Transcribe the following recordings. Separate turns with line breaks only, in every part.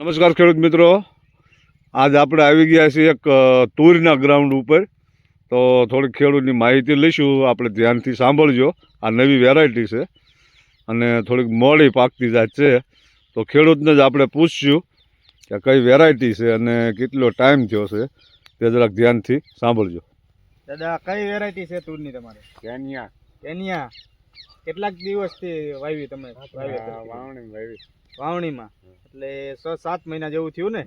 નમસ્કાર ખેડૂત મિત્રો. આજ આપણે આવી ગયા છીએ એક તૂરના ગ્રાઉન્ડ ઉપર. તો થોડીક ખેડૂતની માહિતી લઈશું. આપણે ધ્યાનથી સાંભળજો. આ નવી વેરાયટી છે. અને થોડીક મોડી પાકતી જાત છે. તો ખેડૂતને જ આપણે પૂછશું કે કઈ વેરાયટી છે અને કેટલો ટાઈમ થયો છે તે જરાક ધ્યાનથી સાંભળજો.
દાદા કઈ વેરાયટી છે તુરની તમારે?
કેનિયા.
કેનિયા. કેટલાક દિવસથી વાવી તમે?
વાવણી વાવી.
વાવણીમાં. એટલે છ સાત મહિના જેવું થયું ને?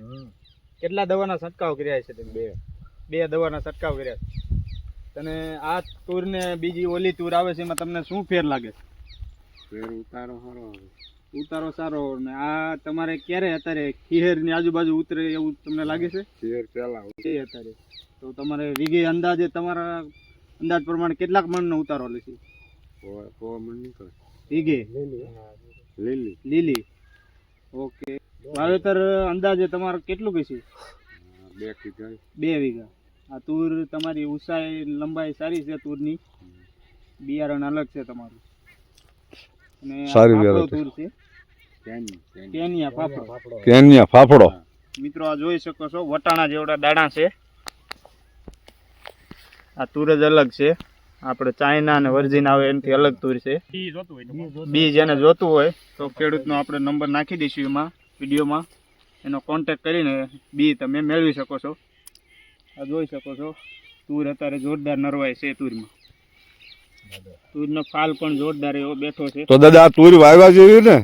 કેટલા દવાના છંટકાવ કર્યા છે તમે?
બે.
બે દવાના છંટકાવ કર્યા છે. તને આ ટૂર ને બીજી ઓલી તુર આવે છે એમાં તમને શું ફેર લાગે? છે
ફેર ઉતારો સારો
ઉતારો સારો ને આ તમારે ક્યારે અત્યારે ખીહેરની આજુબાજુ ઉતરે એવું તમને લાગે છે?
ખીહેર
છે અત્યારે. તો તમારે વીઘે અંદાજે તમારા અંદાજ પ્રમાણે કેટલાક મણનો ઉતારો લેશે
લીલી.
લીલી. ઓકે. વાવેતર અંદાજે તમારે કેટલું કહીશું
બે
બે વીઘા. આ તુર તમારી ઊંચાઈ લંબાઈ સારી છે તુરની? બિયારણ અલગ છે તમારું. અને
સારી.
તુર છે?
કેની કેની
કેનિયા ફાફડો
કેન્યા ફાફડો.
મિત્રો આ જોઈ શકો છો વટાણા જેવડા દાણા છે. આ તુરજ જ અલગ છે. આપણે ચાઇના અને વર્જિન આવે એનાથી અલગ તુર છે. બી જેને જોતું હોય તો ખેડૂતનો આપણે નંબર નાખી દઈશું એમાં વિડીયોમાં. એનો કોન્ટેક કરીને બી તમે મેળવી શકો છો. આ જોઈ શકો છો તુર અત્યારે જોરદાર નરવાય છે તુરમાં. તુરનો ફાલ પણ જોરદાર એવો બેઠો છે.
તો દાદા આ તુર વાવ્યા જેવી ને?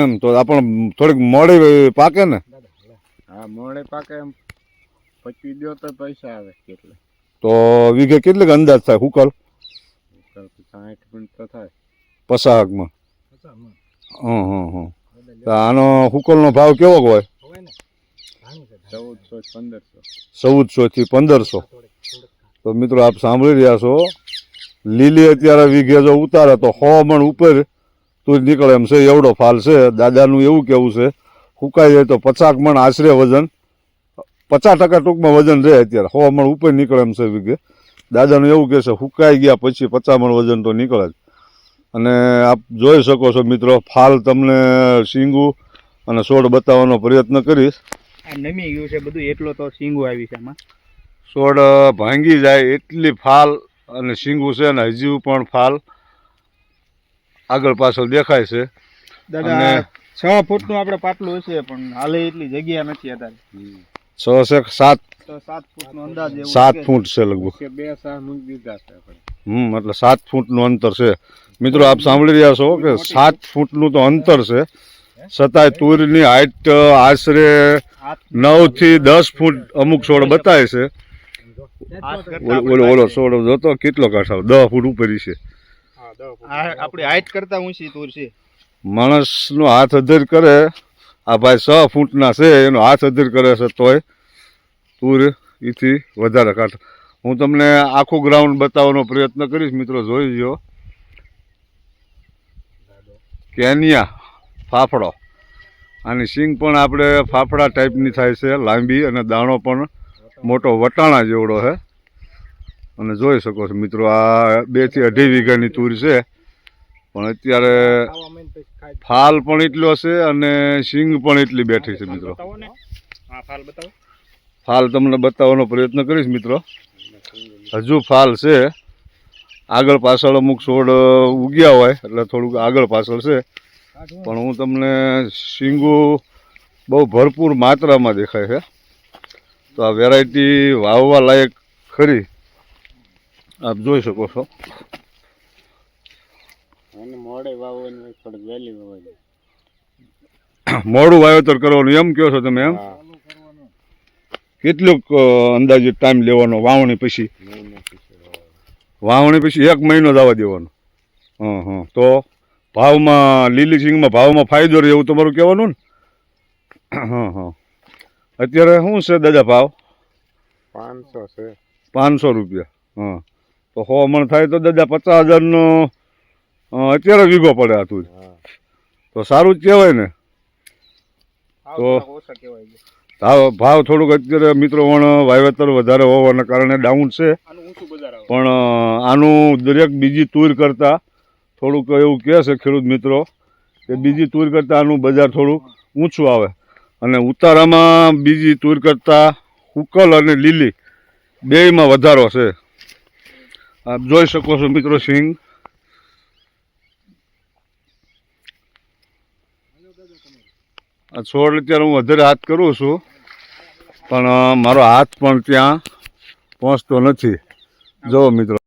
એમ તો આપણ થોડીક મોડે પાકે ને?
હા મોડે પાકે એમ. પચી દો તો પૈસા આવે કેટલે
તો વીઘે કેટલીક અંદાજ થાય? હુકલ
સાઠ ક્વિન્ટલ થાય
પસાહકમાં હં હં. હં આનો હુકલનો ભાવ કેવો હોય?
ચૌદસો
થી પંદરસો. તો મિત્રો આપ સાંભળી રહ્યા છો, લીલી અત્યારે વીઘે જો ઉતારે તો સો મણ ઉપર તું નીકળે એમ છે, એવડો ફાલ છે. દાદાનું એવું કેવું છે, હુકાઈ જાય તો પચાક મણ આશરે વજન. પચાસ ટકા ટૂંકમાં વજન રહે અત્યારે. મણ ઉપર નીકળે એમ છે વીઘે દાદાનું એવું કહેશે છે સુકાઈ ગયા પછી પચાસ મણ વજન તો નીકળે જ. અને આપ જોઈ શકો છો મિત્રો ફાલ તમને શીંગું અને છોડ બતાવવાનો પ્રયત્ન કરીશ.
આ નમી ગયું છે બધું એટલો તો શીંગું આવી છે આમાં
છોડ ભાંગી જાય એટલી ફાલ અને શીંગું છે ને હજી પણ ફાલ આગળ પાછળ દેખાય છે.
દાદા
અને-
છ ફૂટનું આપણે પાટલું હશે પણ હાલે એટલી જગ્યા નથી અત્યારે.
છ છે સાત?
સાત.
ફૂટ છે લગભગ.
બે દીધા છે
હમ એટલે સાત ફૂટનું અંતર છે. મિત્રો આપ સાંભળી રહ્યા છો કે સાત ફૂટનું તો અંતર છે. છતાંય તુરની હાઈટ આશરે નવથી દસ ફૂટ અમુક છોડ બતાવે છે. ઓલો ઓલો ઓલો છોડ જોતો કેટલો કાઢાવ દસ ફૂટ ઉપર છે.
આપણી હાઈટ કરતા ઊંચી તુર છે.
માણસનો હાથ અધર કરે આ ભાઈ છ ફૂટના છે, એનો હાથ અધીર કરે છે તોય. તુર એથી વધારે કાઢ. હું તમને આખું ગ્રાઉન્ડ બતાવવાનો પ્રયત્ન કરીશ, મિત્રો, જોઈ લ્યો. કેનિયા, ફાફડો. આની સિંગ પણ આપણે ફાફડા ટાઈપની થાય છે, લાંબી અને દાણો પણ મોટો વટાણા જેવડો છે અને જોઈ શકો છો, મિત્રો, આ બેથી અઢી વીઘાની તુર છે. પણ અત્યારે ફાલ પણ એટલો છે અને સિંગ પણ એટલી બેઠી છે મિત્રો.
ફાલ
તમને બતાવવાનો પ્રયત્ન કરીશ મિત્રો. હજુ ફાલ છે. આગળ પાછળ અમુક છોડ ઉગ્યા હોય એટલે થોડુંક આગળ પાછળ છે. પણ હું તમને સિંગો બહુ ભરપૂર માત્રામાં દેખાય છે. તો આ વેરાયટી વાવવા લાયક ખરી. આપ જોઈ શકો છો.
મોડે વાવવાની હોય થોડીક વહેલી વાવવાની
મોડું વાવેતર કરવાનું એમ કહો છો તમે એમ? અ, અંદાજે ટાઈમ લેવાનો વાવણી પછી. વાવણી પછી એક મહિનો જ આવવા દેવાનો. હં હં. તો ભાવમાં લીલી સિંગમાં ભાવમાં ફાયદો રહે એવું તમારું કહેવાનું ને? હં હં. અત્યારે શું છે દાદા ભાવ?
પાંચસો છે.
પાંચસો રૂપિયા. હં. તો સો મણ થાય તો દાદા પચાસ હજારનો અત્યારે વીઘો પડે આ તું તો સારું જ કહેવાય ને. તો- ભાવ ભાવ થોડુંક અત્યારે મિત્રો પણ વાવેતર વધારે હોવાના કારણે ડાઉન છે. પણ આનું દરેક બીજી તુર કરતાં થોડુંક એવું કહે છે ખેડૂત મિત્રો કે બીજી તુર કરતાં આનું બજાર થોડું ઊંચું આવે. અને ઉતારામાં બીજી તુર કરતાં ઉકલ અને લીલી બેયમાં વધારો છે. આપ જોઈ શકો છો મિત્રો સિંગ. આ છોડ અત્યારે હું વધારે હાથ કરું છું, પણ મારો હાથ પણ ત્યાં પહોંચતો નથી. જો મિત્રો.